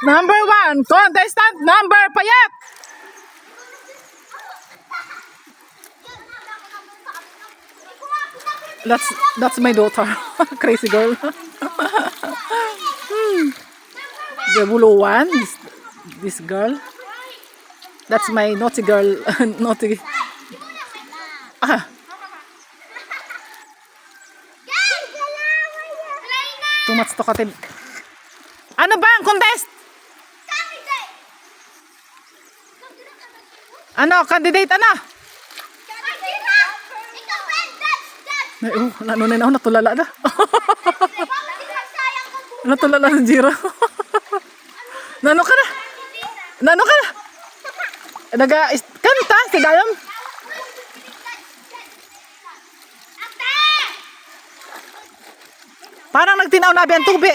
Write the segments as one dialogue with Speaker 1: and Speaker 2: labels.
Speaker 1: number one, contestant number payat. That's that's my daughter, crazy girl. The blue one, this, this girl. That's my naughty girl, naughty. Ah, too much talkative. Ano ba ang contest? Ano, candidate ano? Ay, oh, ano na ako, natulala na. natulala ng Jiro. Nano ka na? Nano ka na? Naga, kanta, si Dayam. Parang nagtinaw na ang tubi.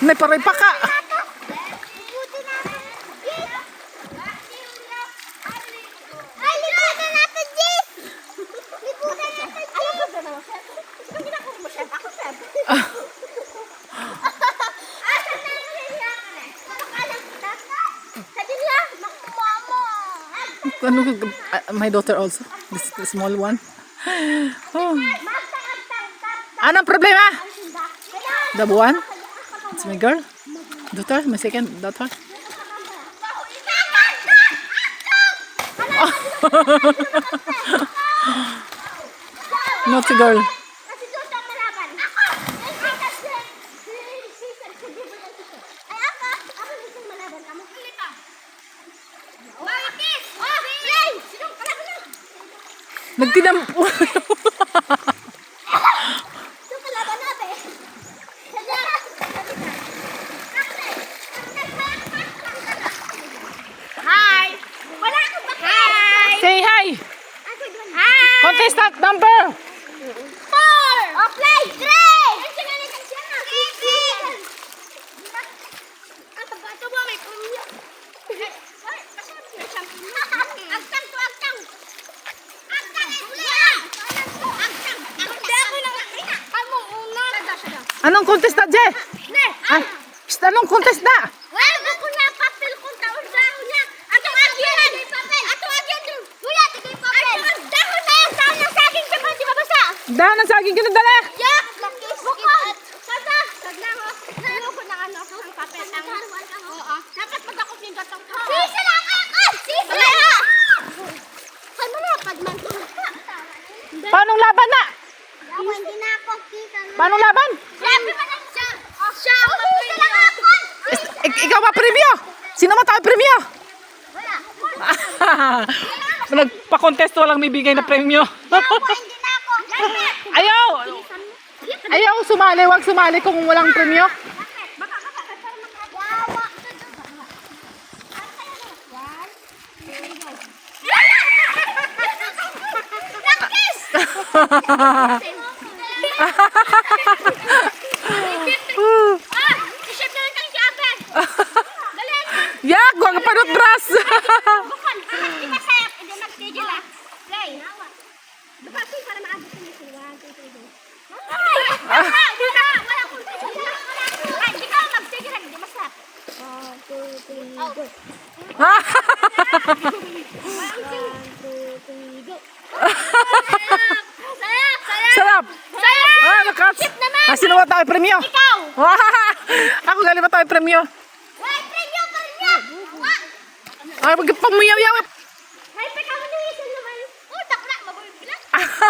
Speaker 1: May paray pa ka.
Speaker 2: Ay, liputan natin, Jis! Liputan natin, Jis! Alam ba na, Chef? Ang ginagawa mo, Chef? Ako, Chef. Ah, saan na yung hihirapan eh? Pakalang kita. Sabi niya, makuha mo.
Speaker 1: Ano, my daughter also. This, the small one. Oh. Anong problema? The one? It's my girl. Daughter, my second daughter. Naughty girl.
Speaker 2: Kasi doon siya malaban. Ako! Ay, kasi. Si Sir, si Bibo yan si Sir. Ay, ako. Ako gusto malaban. Kamu huli ka. Bakit? Oh, Ray! Sinong kalaban na?
Speaker 1: Nagtinam... Anong contest na, Je?
Speaker 2: Ne!
Speaker 1: Ah, psst, anong contest na?
Speaker 2: Well, ako na papel kung taon dahon niya. Atong agyan! Atong agyan dun. Wala, tigay papel. Atong dahon na yung taon ng saging sa di mabasa.
Speaker 1: Dahon ng saging kinadala!
Speaker 2: Yak! Bukod! Sada! Sada ho. Ano ko na ano ang papel ang Oo. Dapat magdakot yung gatong ha. Sisa lang ako! Sisa lang! Ano na pagman ko?
Speaker 1: Paano laban na?
Speaker 2: Ako hindi na ako kita na.
Speaker 1: Paano laban?
Speaker 2: Sabi pa lang siya. Siya! Sisa lang ako!
Speaker 1: Ik- ikaw ba premyo? Sino mo tayo premyo?
Speaker 2: Wala.
Speaker 1: Nagpa-contest walang may bigay na premyo. Ayaw! Ayaw sumali, wag sumali kung walang premyo.
Speaker 2: Nakis! Ah! I-chef na lang kang siyapan! Dali!
Speaker 1: Yak, wag pa not bras.
Speaker 2: Bukan! Hindi masayap! Hindi mag-schedule ah! Play! Baka ito para maabot sa mission. One, two, three, go. Ay! Wala! Wala! Wala kong Ay, hindi ka mag-schedule ah. Hindi masayap. One, two, go. Sayap! Sayap!
Speaker 1: Sarap.
Speaker 2: Sayap!
Speaker 1: Ah, nakas.
Speaker 2: Naman!
Speaker 1: Ah, sino ba tayo premyo?
Speaker 2: Ikaw!
Speaker 1: Ako galing ba tayo premyo?
Speaker 2: Preview pa rin niya!
Speaker 1: Ay, wag pamuyaw-yaw.
Speaker 2: May pagkaman niyo isa naman. Oh, takla! Mabuhay pila.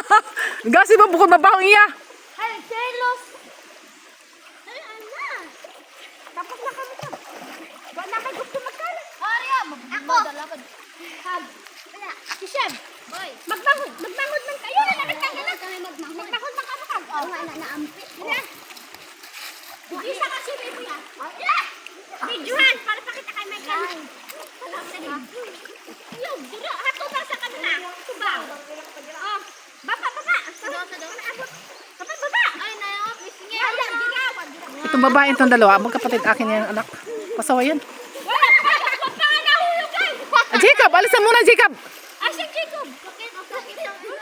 Speaker 1: Gasi ba bukod mabahong iya?
Speaker 2: Ay, selos! Ay, ana! Tapos na kami to. Ba na ako. Hag. Wala. Si Shem. Boy. Magbangod. Magbangod man kayo. Na nakatanggal na. Magbangod. Man kami kag. Oo na naampi. Dila. Isa ka si Baby yan. Dila. Videohan para pakita kay Michael. Wala sa din. Yung, dila. Hato sa kanila? Tubaw. Oh. Baba, baba. Baba, baba. Baba, baba. Ay, na yung office niya. Ay, dila.
Speaker 1: Itong babae itong dalawa, magkapatid akin yung anak. Pasawa yan.
Speaker 2: Wala sa muna, Jacob.
Speaker 1: Ah, si Jacob. Okay, okay.